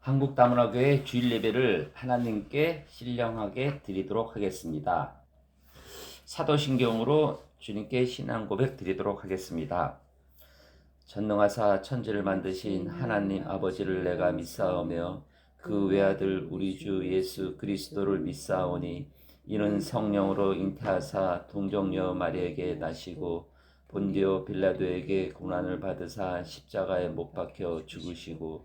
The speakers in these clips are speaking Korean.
한국 다문화교회 주일 예배를 하나님께 신령하게 드리도록 하겠습니다. 사도신경으로 주님께 신앙 고백 드리도록 하겠습니다. 전능하사 천지를 만드신 하나님 아버지를 내가 믿사오며 그 외아들 우리 주 예수 그리스도를 믿사오니 이는 성령으로 잉태하사 동정녀 마리에게 나시고 본디오 빌라도에게 고난을 받으사 십자가에 못 박혀 죽으시고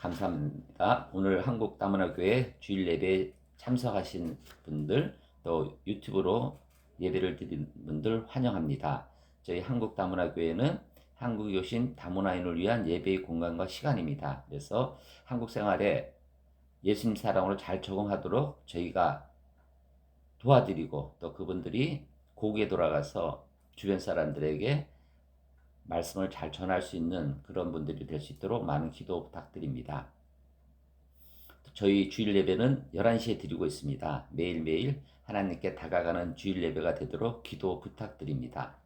감사합니다. 오늘 한국 다문화교회 주일 예배 참석하신 분들 또 유튜브로 예배를 드린 분들 환영합니다. 저희 한국 다문화교회는 한국에 오신 다문화인을 위한 예배의 공간과 시간입니다. 그래서 한국 생활에 예수님 사랑으로 잘 적응하도록 저희가 도와드리고 또 그분들이 고국에 돌아가서 주변 사람들에게 말씀을 잘 전할 수 있는 그런 분들이 될 수 있도록 많은 기도 부탁드립니다. 저희 주일 예배는 11시에 드리고 있습니다. 매일매일 하나님께 다가가는 주일 예배가 되도록 기도 부탁드립니다.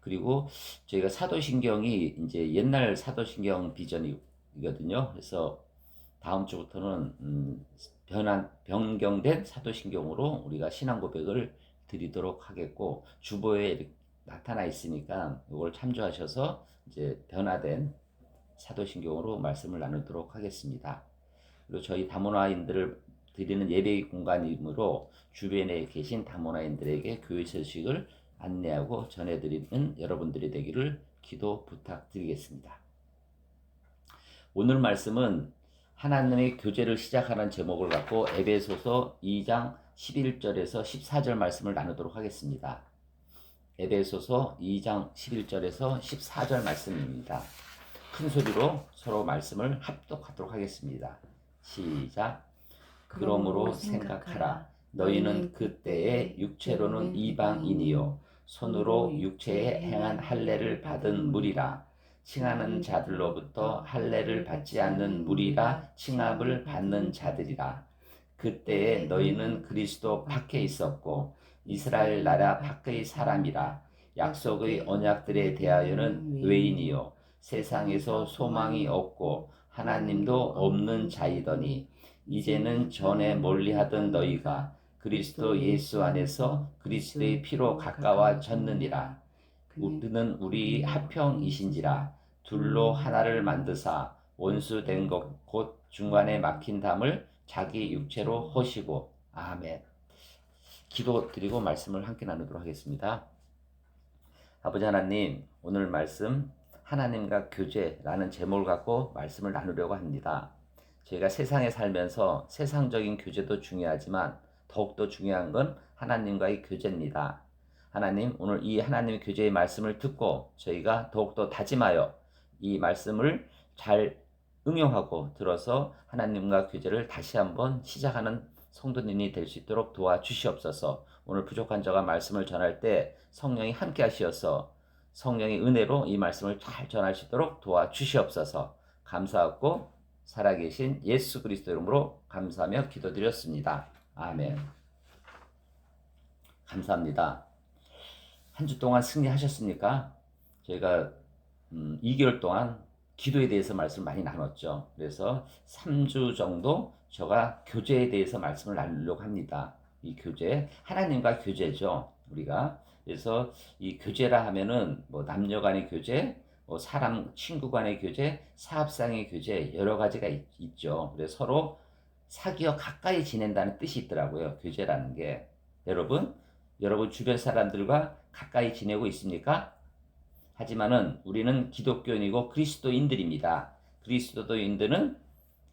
그리고 저희가 사도신경이 이제 옛날 사도신경 비전이거든요. 그래서 다음 주부터는 음, 변한 변경된 사도신경으로 우리가 신앙 고백을 드리도록 하겠고 주보에 나타나 있으니까 이걸 참조하셔서 이제 변화된 사도신경으로 말씀을 나누도록 하겠습니다. 그리고 저희 다문화인들을 드리는 예배 공간이므로 주변에 계신 다문화인들에게 교회 소식을 안내하고 전해드리는 여러분들이 되기를 기도 부탁드리겠습니다. 오늘 말씀은 하나님의 교제를 시작하는 제목을 갖고 에베소서 2장 11절에서 14절 말씀을 나누도록 하겠습니다. 에베소서 2장 11절에서 14절 말씀입니다. 큰 소리로 서로 말씀을 합독하도록 하겠습니다. 시작. 그러므로 생각하라. 너희는 그때에 육체로는 이방인이요 손으로 육체에 행한 할례를 받은 무리라. 칭하는 자들로부터 할례를 받지 않는 무리라 칭함을 받는 자들이라. 그때에 너희는 그리스도 밖에 있었고 이스라엘 나라 밖의 사람이라 약속의 언약들에 대하여는 외인이요. 세상에서 소망이 없고 하나님도 없는 자이더니 이제는 전에 멀리하던 너희가 그리스도 예수 안에서 그리스도의 피로 가까워졌느니라. 우리는 우리 합형이신지라 둘로 하나를 만드사 원수된 것 곧 중간에 막힌 담을 자기 육체로 허시고. 아멘. 기도 드리고 말씀을 함께 나누도록 하겠습니다. 아버지 하나님, 오늘 말씀 하나님과 교제라는 제목을 갖고 말씀을 나누려고 합니다. 저희가 세상에 살면서 세상적인 교제도 중요하지만 더욱더 중요한 건 하나님과의 교제입니다. 하나님, 오늘 이 하나님의 교제의 말씀을 듣고 저희가 더욱더 다짐하여 이 말씀을 잘 응용하고 들어서 하나님과 교제를 다시 한번 시작하는 성도님이 될 수 있도록 도와주시옵소서. 오늘 부족한 자가 말씀을 전할 때 성령이 함께 하시어서 성령의 은혜로 이 말씀을 잘 전할 수 있도록 도와주시옵소서. 감사하고 살아계신 예수 그리스도 이름으로 감사하며 기도드렸습니다. 아멘. 감사합니다. 한 주 동안 승리하셨습니까? 저희가 음, 2개월 동안 기도에 대해서 말씀을 많이 나눴죠. 그래서 3주 정도 제가 교제에 대해서 말씀을 나누려고 합니다. 이 교제, 하나님과 교제죠. 우리가. 그래서 이 교제라 하면은 뭐 남녀 간의 교제, 뭐 사람, 친구 간의 교제, 사업상의 교제, 여러 가지가 있, 죠 그래서 서로 사귀어 가까이 지낸다는 뜻이 있더라고요. 교제라는 게. 여러분, 여러분 주변 사람들과 가까이 지내고 있습니까? 하지만은 우리는 기독교인이고 그리스도인들입니다. 그리스도인들은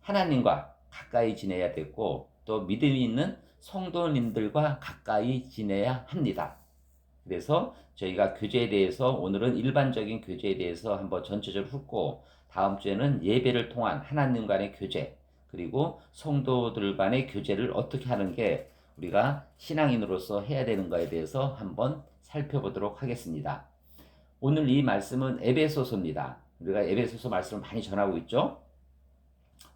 하나님과 가까이 지내야 되고 또 믿음이 있는 성도님들과 가까이 지내야 합니다. 그래서 저희가 교제에 대해서 오늘은 일반적인 교제에 대해서 한번 전체적으로 훑고 다음 주에는 예배를 통한 하나님 간의 교제 그리고 성도들 간의 교제를 어떻게 하는 게 우리가 신앙인으로서 해야 되는 거에 대해서 한번 살펴보도록 하겠습니다. 오늘 이 말씀은 에베소서입니다. 우리가 에베소서 말씀을 많이 전하고 있죠.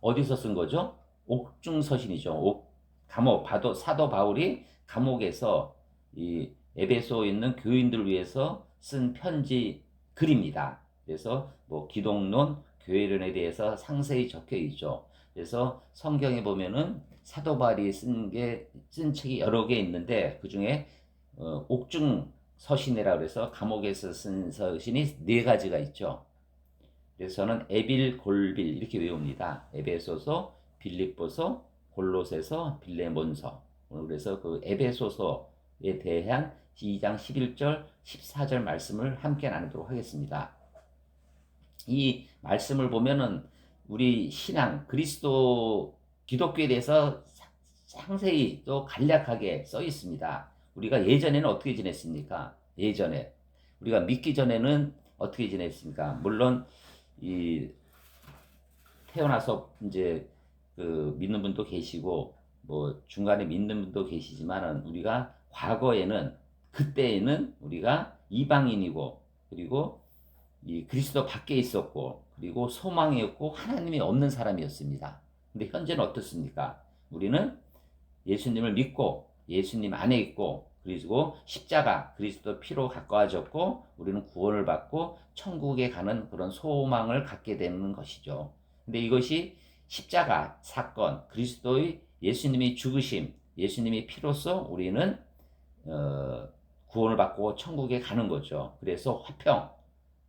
어디서 쓴 거죠? 옥중서신이죠. 옥, 감옥, 바도, 사도 바울이 감옥에서 이 에베소에 있는 교인들을 위해서 쓴 편지 글입니다. 그래서 뭐 기독론, 교회론에 대해서 상세히 적혀 있죠. 그래서 성경에 보면은 사도 바울이 쓴 게 쓴 책이 여러 개 있는데 그 중에 어, 옥중 서신이라 그래서 감옥에서 쓴 서신이 네 가지가 있죠. 그래서 저는 에빌 골빌 이렇게 외웁니다. 에베소서, 빌립보서, 골로새서, 빌레몬서. 그래서 그 에베소서에 대한 2장 11절, 14절 말씀을 함께 나누도록 하겠습니다. 이 말씀을 보면은 우리 신앙 그리스도 기독교에 대해서 상세히 또 간략하게 써 있습니다. 우리가 예전에는 어떻게 지냈습니까? 예전에 우리가 믿기 전에는 어떻게 지냈습니까? 물론 이 태어나서 이제 그 믿는 분도 계시고 뭐 중간에 믿는 분도 계시지만은 우리가 과거에는 그때에는 우리가 이방인이고 그리고 이 그리스도 밖에 있었고 그리고 소망이 없고 하나님이 없는 사람이었습니다. 근데 현재는 어떻습니까? 우리는 예수님을 믿고 예수님 안에 있고 그리고 십자가 그리스도 피로 가까워졌고 우리는 구원을 받고 천국에 가는 그런 소망을 갖게 되는 것이죠. 근데 이것이 십자가 사건 그리스도의 예수님이 죽으심 예수님이 피로써 우리는 어, 구원을 받고 천국에 가는 거죠. 그래서 화평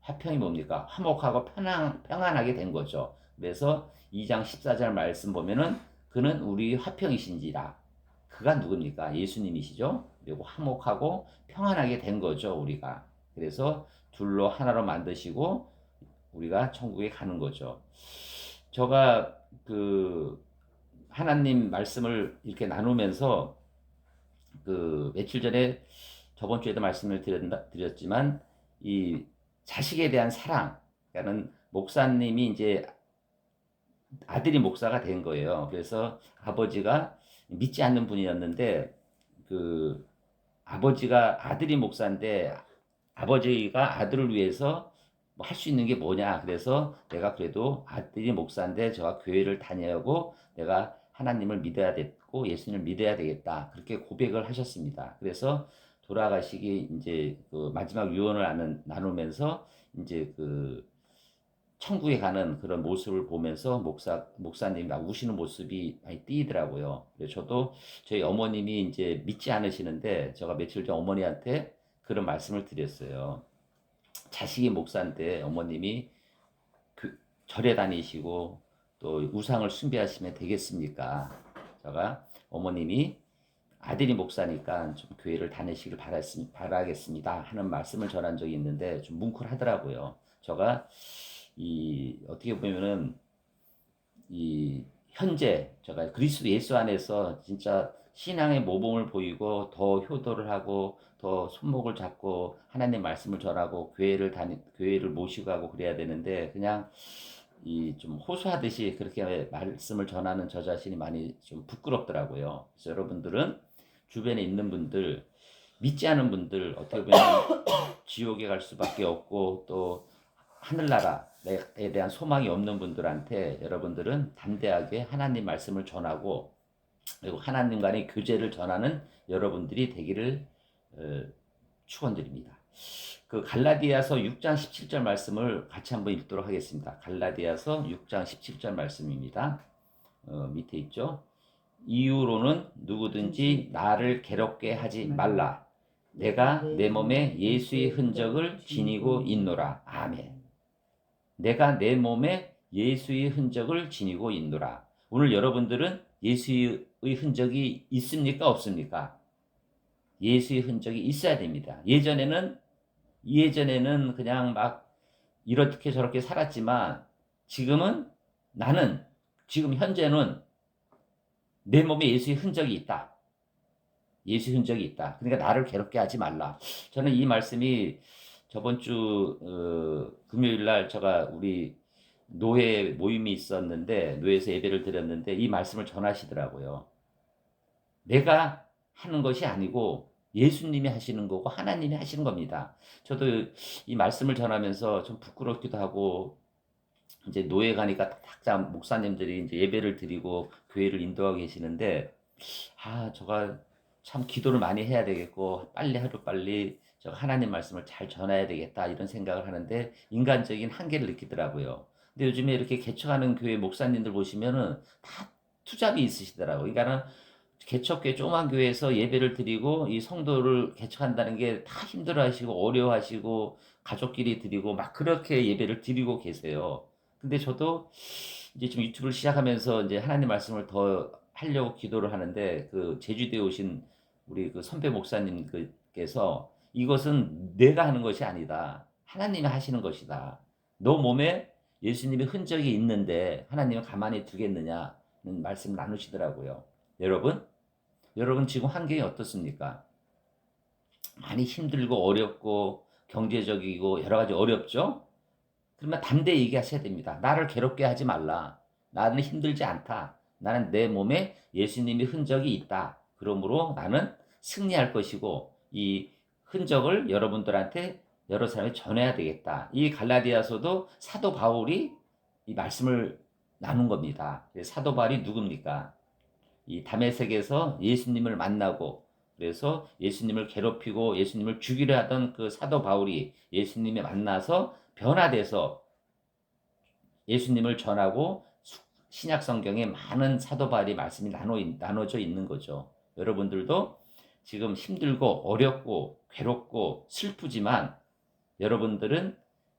화평이 뭡니까? 화목하고 편안, 평안하게 된 거죠. 그래서 2장 14절 말씀 보면은 그는 우리 화평이신지라. 그가 누굽니까? 예수님이시죠. 그리고 화목하고 평안하게 된 거죠, 우리가. 그래서 둘로 하나로 만드시고 우리가 천국에 가는 거죠. 제가 그 하나님 말씀을 이렇게 나누면서 그 며칠 전에 저번 주에도 말씀을 드렸지만 이 자식에 대한 사랑. 그러니까는 목사님이 이제 아들이 목사가 된 거예요. 그래서 아버지가 믿지 않는 분이었는데 그 아버지가 아들이 목사인데 아버지가 아들을 위해서 뭐 할 수 있는 게 뭐냐. 그래서 내가 그래도 아들이 목사인데 저가 교회를 다녀고 내가 하나님을 믿어야 됐고 예수님을 믿어야 되겠다. 그렇게 고백을 하셨습니다. 그래서 돌아가시기 이제 그 마지막 유언을 나누면서 이제 그 천국에 가는 그런 모습을 보면서 목사 목사님이 우시는 모습이 많이 띄더라고요. 저도 저희 어머님이 이제 믿지 않으시는데 제가 며칠 전 어머니한테 그런 말씀을 드렸어요. 자식이 목사인데 어머님이 그 절에 다니시고 또 우상을 숭배하시면 되겠습니까? 제가 어머님이 아들이 목사니까 좀 교회를 다니시길 바라겠습니다 하는 말씀을 전한 적이 있는데 좀 뭉클하더라고요. 제가 이 어떻게 보면은 이 현재 제가 그리스도 예수 안에서 진짜 신앙의 모범을 보이고 더 효도를 하고 더 손목을 잡고 하나님 말씀을 전하고 교회를 다니 교회를 모시고 하고 그래야 되는데 그냥 이 좀 호소하듯이 그렇게 말씀을 전하는 저 자신이 많이 좀 부끄럽더라고요. 그래서 여러분들은 주변에 있는 분들 믿지 않은 분들 어떻게 보면 지옥에 갈 수밖에 없고 또 하늘나라 에 대한 소망이 없는 분들한테 여러분들은 담대하게 하나님 말씀을 전하고 그리고 하나님 간의 교제를 전하는 여러분들이 되기를 어, 축원드립니다. 그 갈라디아서 6장 17절 말씀을 같이 한번 읽도록 하겠습니다. 갈라디아서 6장 17절 말씀입니다. 어, 밑에 있죠. 이유로는 누구든지 나를 괴롭게 하지 말라. 내가 내 몸에 예수의 흔적을 지니고 있노라. 아멘. 내가 내 몸에 예수의 흔적을 지니고 있노라. 오늘 여러분들은 예수의 흔적이 있습니까? 없습니까? 예수의 흔적이 있어야 됩니다. 예전에는, 예전에는 그냥 막 이렇게 저렇게 살았지만 지금은 나는, 지금 현재는 내 몸에 예수의 흔적이 있다. 예수의 흔적이 있다. 그러니까 나를 괴롭게 하지 말라. 저는 이 말씀이 저번 주 어, 금요일 날 제가 우리 노예 모임이 있었는데 노예에서 예배를 드렸는데 이 말씀을 전하시더라고요. 내가 하는 것이 아니고 예수님이 하시는 거고 하나님이 하시는 겁니다. 저도 이 말씀을 전하면서 좀 부끄럽기도 하고 이제 노예 가니까 각자 목사님들이 이제 예배를 드리고 교회를 인도하고 계시는데 아 저가 참 기도를 많이 해야 되겠고 빨리 하루 빨리 저 하나님 말씀을 잘 전해야 되겠다 이런 생각을 하는데 인간적인 한계를 느끼더라고요. 근데 요즘에 이렇게 개척하는 교회 목사님들 보시면은 다 투잡이 있으시더라고요. 그러니까는 개척교회 조그만 교회에서 예배를 드리고 이 성도를 개척한다는 게 다 힘들어하시고 어려워하시고 가족끼리 드리고 막 그렇게 예배를 드리고 계세요. 근데 저도 이제 지금 유튜브를 시작하면서 이제 하나님 말씀을 더 하려고 기도를 하는데 그 제주도에 오신 우리 그 선배 목사님께서 이것은 내가 하는 것이 아니다. 하나님이 하시는 것이다. 너 몸에 예수님의 흔적이 있는데 하나님은 가만히 두겠느냐는 말씀 나누시더라고요. 여러분, 여러분 지금 환경이 어떻습니까? 많이 힘들고 어렵고 경제적이고 여러 가지 어렵죠? 그러면 담대히 얘기하셔야 됩니다. 나를 괴롭게 하지 말라. 나는 힘들지 않다. 나는 내 몸에 예수님의 흔적이 있다. 그러므로 나는 승리할 것이고 이 흔적을 여러분들한테 여러 사람이 전해야 되겠다. 이 갈라디아서도 사도 바울이 이 말씀을 나눈 겁니다. 사도 바울이 누굽니까? 이 담에색에서 예수님을 만나고 그래서 예수님을 괴롭히고 예수님을 죽이려 하던 그 사도 바울이 예수님에 만나서 변화돼서 예수님을 전하고 신약 성경에 많은 사도 바울이 말씀이 나눠, 나눠져 있는 거죠. 여러분들도 지금 힘들고 어렵고 괴롭고 슬프지만 여러분들은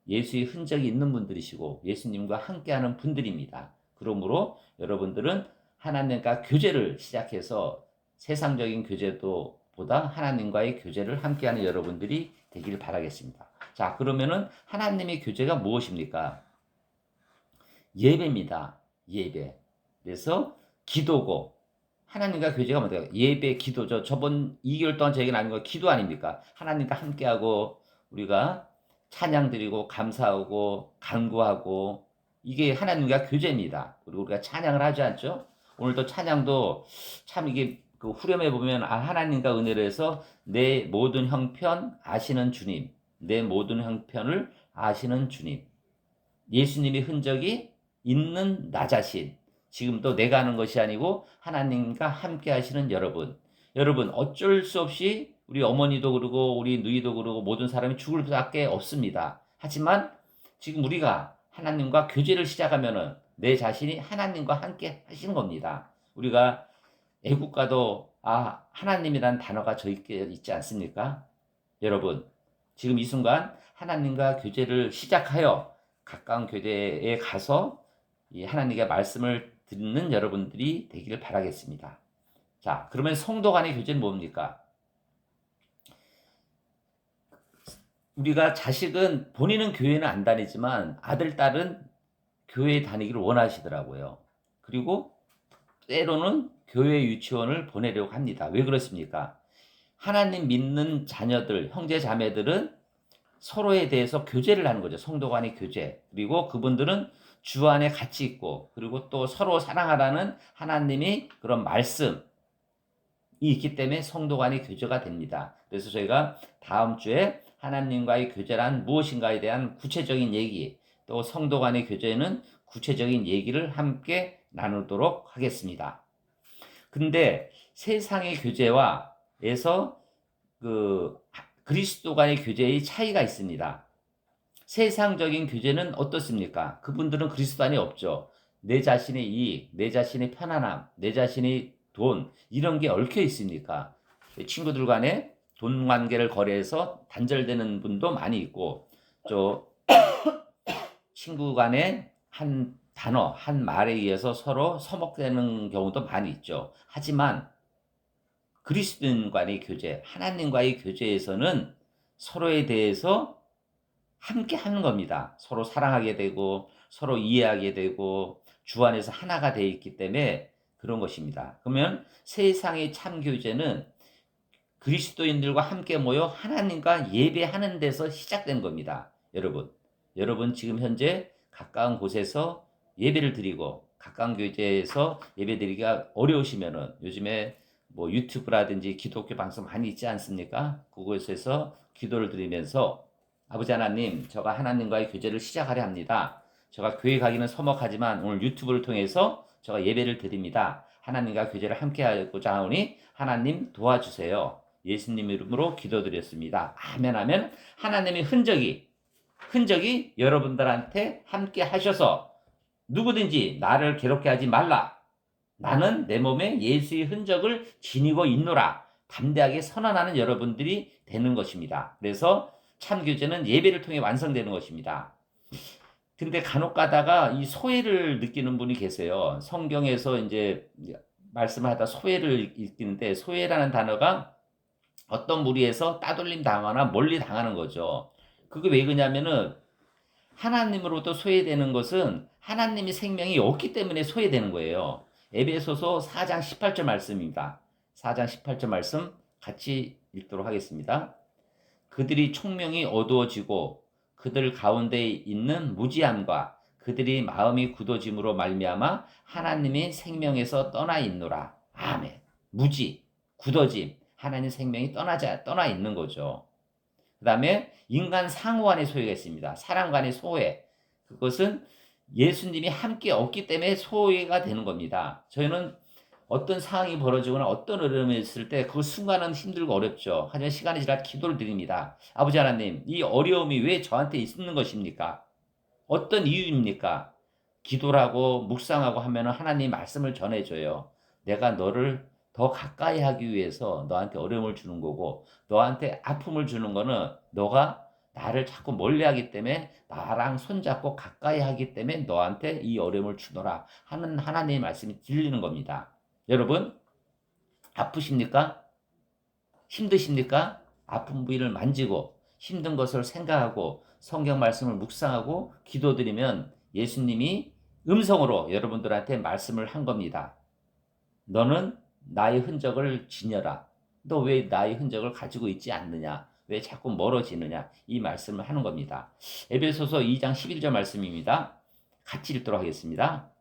예수의 흔적이 있는 분들이시고 예수님과 함께하는 분들입니다. 그러므로 여러분들은 하나님과 교제를 시작해서 세상적인 교제도 보다 하나님과의 교제를 함께하는 여러분들이 되길 바라겠습니다. 자, 그러면은 하나님의 교제가 무엇입니까? 예배입니다. 예배. 그래서 기도고 하나님과 교제가 뭐예요? 예배, 기도죠. 저번 2개월 동안 저에게 나눈 거 기도 아닙니까? 하나님과 함께하고 우리가 찬양 드리고 감사하고 간구하고 이게 하나님과 교제입니다. 그리고 우리가 찬양을 하지 않죠? 오늘도 찬양도 참 이게 그 후렴에 보면 아 하나님과 은혜를 해서 내 모든 형편 아시는 주님, 내 모든 형편을 아시는 주님, 예수님의 흔적이 있는 나 자신, 지금도 내가 하는 것이 아니고 하나님과 함께 하시는 여러분, 여러분 어쩔 수 없이 우리 어머니도 그러고 우리 누이도 그러고 모든 사람이 죽을 수밖에 없습니다. 하지만 지금 우리가 하나님과 교제를 시작하면은 내 자신이 하나님과 함께 하시는 겁니다. 우리가 애국가도 아 하나님이란 단어가 저 있게 있지 않습니까? 여러분 지금 이 순간 하나님과 교제를 시작하여 가까운 교제에 가서 이 하나님의 말씀을 듣는 여러분들이 되기를 바라겠습니다. 자, 그러면 성도 간의 교제는 뭡니까? 우리가 자식은 본인은 교회는 안 다니지만 아들, 딸은 교회 다니기를 원하시더라고요. 그리고 때로는 교회 유치원을 보내려고 합니다. 왜 그렇습니까? 하나님 믿는 자녀들, 형제 자매들은 서로에 대해서 교제를 하는 거죠. 성도 간의 교제. 그리고 그분들은 주 안에 같이 있고, 그리고 또 서로 사랑하라는 하나님이 그런 말씀이 있기 때문에 성도 간의 교제가 됩니다. 그래서 저희가 다음 주에 하나님과의 교제란 무엇인가에 대한 구체적인 얘기, 또 성도 간의 교제는 구체적인 얘기를 함께 나누도록 하겠습니다. 근데 세상의 교제와에서 그 그리스도 간의 교제의 차이가 있습니다. 세상적인 교제는 어떻습니까? 그분들은 그리스도 안에 없죠. 내 자신의 이익, 내 자신의 편안함, 내 자신의 돈 이런 게 얽혀 있습니까? 친구들 간에 돈 관계를 거래해서 단절되는 분도 많이 있고 저 친구 간에 한 단어, 한 말에 의해서 서로 서먹되는 경우도 많이 있죠. 하지만 그리스도인 간의 교제, 하나님과의 교제에서는 서로에 대해서 함께 하는 겁니다. 서로 사랑하게 되고 서로 이해하게 되고 주 안에서 하나가 되어 있기 때문에 그런 것입니다. 그러면 세상의 참 교제는 그리스도인들과 함께 모여 하나님과 예배하는 데서 시작된 겁니다. 여러분, 여러분 지금 현재 가까운 곳에서 예배를 드리고 가까운 교제에서 예배 드리기가 어려우시면은 요즘에 뭐 유튜브라든지 기독교 방송 많이 있지 않습니까? 그곳에서 기도를 드리면서 아버지 하나님, 제가 하나님과의 교제를 시작하려 합니다. 제가 교회 가기는 서먹하지만 오늘 유튜브를 통해서 제가 예배를 드립니다. 하나님과 교제를 함께 하고자 하오니 하나님 도와주세요. 예수님 이름으로 기도드렸습니다. 아멘 하면 하나님의 흔적이 흔적이 여러분들한테 함께 하셔서 누구든지 나를 괴롭게 하지 말라. 나는 내 몸에 예수의 흔적을 지니고 있노라. 담대하게 선언하는 여러분들이 되는 것입니다. 그래서 참 교제는 예배를 통해 완성되는 것입니다. 근데 간혹 가다가 이 소외를 느끼는 분이 계세요. 성경에서 이제 말씀을 하다 소외를 읽는데 소외라는 단어가 어떤 무리에서 따돌림 당하거나 멀리 당하는 거죠. 그게 왜 그러냐면은 하나님으로부터 소외되는 것은 하나님의 생명이 없기 때문에 소외되는 거예요. 에베소서 4장 18절 말씀입니다. 4장 18절 말씀 같이 읽도록 하겠습니다. 그들이 총명이 어두워지고 그들 가운데 있는 무지함과 그들이 마음이 굳어짐으로 말미암아 하나님의 생명에서 떠나 있노라. 아멘. 무지, 굳어짐, 하나님 생명이 떠나자 떠나 있는 거죠. 그다음에 인간 상호 간의 소외가 있습니다. 사람 간의 소외. 그것은 예수님이 함께 없기 때문에 소외가 되는 겁니다. 저희는 어떤 상황이 벌어지거나 어떤 어려움이 있을 때 그 순간은 힘들고 어렵죠. 하지만 시간이 지나 기도를 드립니다. 아버지 하나님, 이 어려움이 왜 저한테 있는 것입니까? 어떤 이유입니까? 기도를 하고 묵상하고 하면 하나님 말씀을 전해줘요. 내가 너를 더 가까이 하기 위해서 너한테 어려움을 주는 거고 너한테 아픔을 주는 거는 너가 나를 자꾸 멀리 하기 때문에 나랑 손잡고 가까이 하기 때문에 너한테 이 어려움을 주노라 하는 하나님의 말씀이 들리는 겁니다. 여러분, 아프십니까? 힘드십니까? 아픈 부위를 만지고 힘든 것을 생각하고 성경 말씀을 묵상하고 기도드리면 예수님이 음성으로 여러분들한테 말씀을 한 겁니다. 너는 나의 흔적을 지녀라. 너 왜 나의 흔적을 가지고 있지 않느냐? 왜 자꾸 멀어지느냐? 이 말씀을 하는 겁니다. 에베소서 2장 11절 말씀입니다. 같이 읽도록 하겠습니다.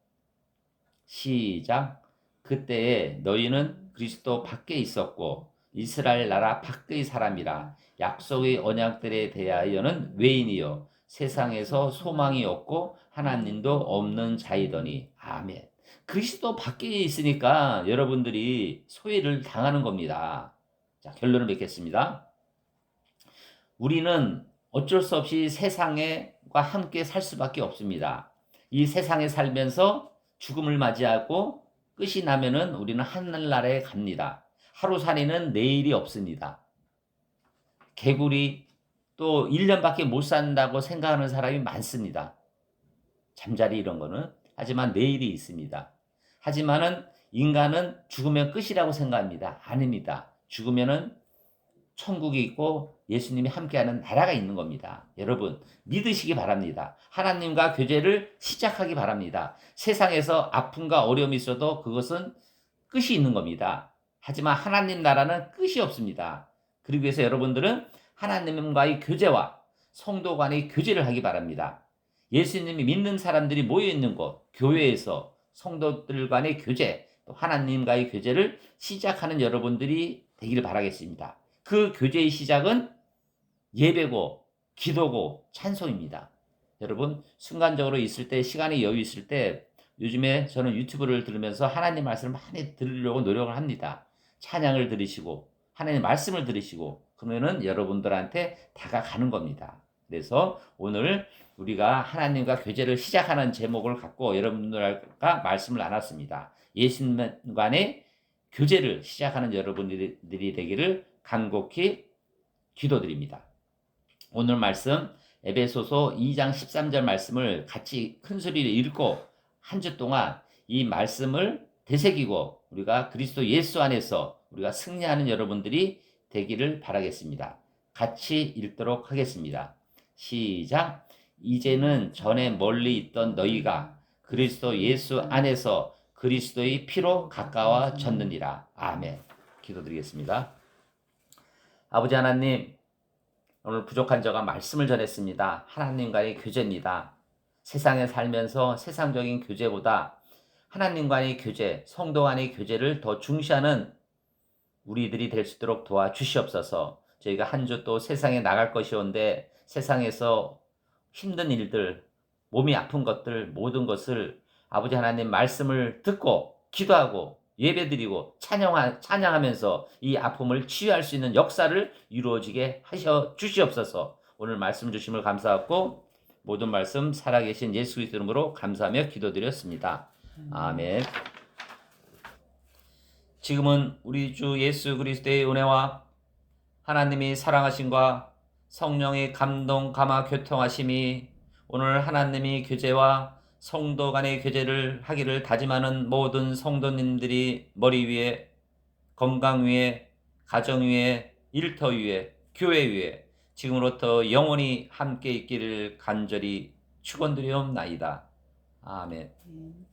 시작. 그때에 너희는 그리스도 밖에 있었고 이스라엘 나라 밖의 사람이라 약속의 언약들에 대하여는 외인이요 세상에서 소망이 없고 하나님도 없는 자이더니 아멘. 그리스도 밖에 있으니까 여러분들이 소외를 당하는 겁니다. 자, 결론을 맺겠습니다. 우리는 어쩔 수 없이 세상과 함께 살 수밖에 없습니다. 이 세상에 살면서 죽음을 맞이하고 끝이 나면은 우리는 하늘나라에 갑니다. 하루살이는 내일이 없습니다. 개구리 또 1년밖에 못 산다고 생각하는 사람이 많습니다. 잠자리 이런 거는. 하지만 내일이 있습니다. 하지만은 인간은 죽으면 끝이라고 생각합니다. 아닙니다. 죽으면은 천국이 있고 예수님이 함께하는 나라가 있는 겁니다. 여러분 믿으시기 바랍니다. 하나님과 교제를 시작하기 바랍니다. 세상에서 아픔과 어려움이 있어도 그것은 끝이 있는 겁니다. 하지만 하나님 나라는 끝이 없습니다. 그리고 해서 여러분들은 하나님과의 교제와 성도 간의 교제를 하기 바랍니다. 예수님이 믿는 사람들이 모여 있는 곳, 교회에서 성도들 간의 교제, 또 하나님과의 교제를 시작하는 여러분들이 되기를 바라겠습니다. 그 교제의 시작은 예배고, 기도고, 찬송입니다. 여러분, 순간적으로 있을 때, 시간이 여유 있을 때, 요즘에 저는 유튜브를 들으면서 하나님 말씀을 많이 들으려고 노력을 합니다. 찬양을 들으시고, 하나님 말씀을 들으시고, 그러면은 여러분들한테 다가가는 겁니다. 그래서 오늘 우리가 하나님과 교제를 시작하는 제목을 갖고 여러분들과 말씀을 나눴습니다. 예수님 간의 교제를 시작하는 여러분들이 되기를 간곡히 기도드립니다. 오늘 말씀 에베소서 2장 13절 말씀을 같이 큰 소리로 읽고 한 주 동안 이 말씀을 되새기고 우리가 그리스도 예수 안에서 우리가 승리하는 여러분들이 되기를 바라겠습니다. 같이 읽도록 하겠습니다. 시작. 이제는 전에 멀리 있던 너희가 그리스도 예수 안에서 그리스도의 피로 가까워졌느니라. 아멘. 기도드리겠습니다. 아버지 하나님, 오늘 부족한 저가 말씀을 전했습니다. 하나님과의 교제입니다. 세상에 살면서 세상적인 교제보다 하나님과의 교제, 성도 간의 교제를 더 중시하는 우리들이 될 수 있도록 도와주시옵소서. 저희가 한 주 또 세상에 나갈 것이온데 세상에서 힘든 일들, 몸이 아픈 것들, 모든 것을 아버지 하나님 말씀을 듣고 기도하고 예배드리고 찬양하, 찬양하면서 이 아픔을 치유할 수 있는 역사를 이루어지게 하셔 주시옵소서. 오늘 말씀 주심을 감사하고 모든 말씀 살아계신 예수 그리스도 이름으로 감사하며 기도드렸습니다. 아멘. 지금은 우리 주 예수 그리스도의 은혜와 하나님이 사랑하심과 성령의 감동 감화 교통하심이 오늘 하나님이 교제와 성도 간의 교제를 하기를 다짐하는 모든 성도님들이 머리 위에 건강 위에 가정 위에 일터 위에 교회 위에 지금으로부터 영원히 함께 있기를 간절히 축원드리옵나이다. 아멘. 네.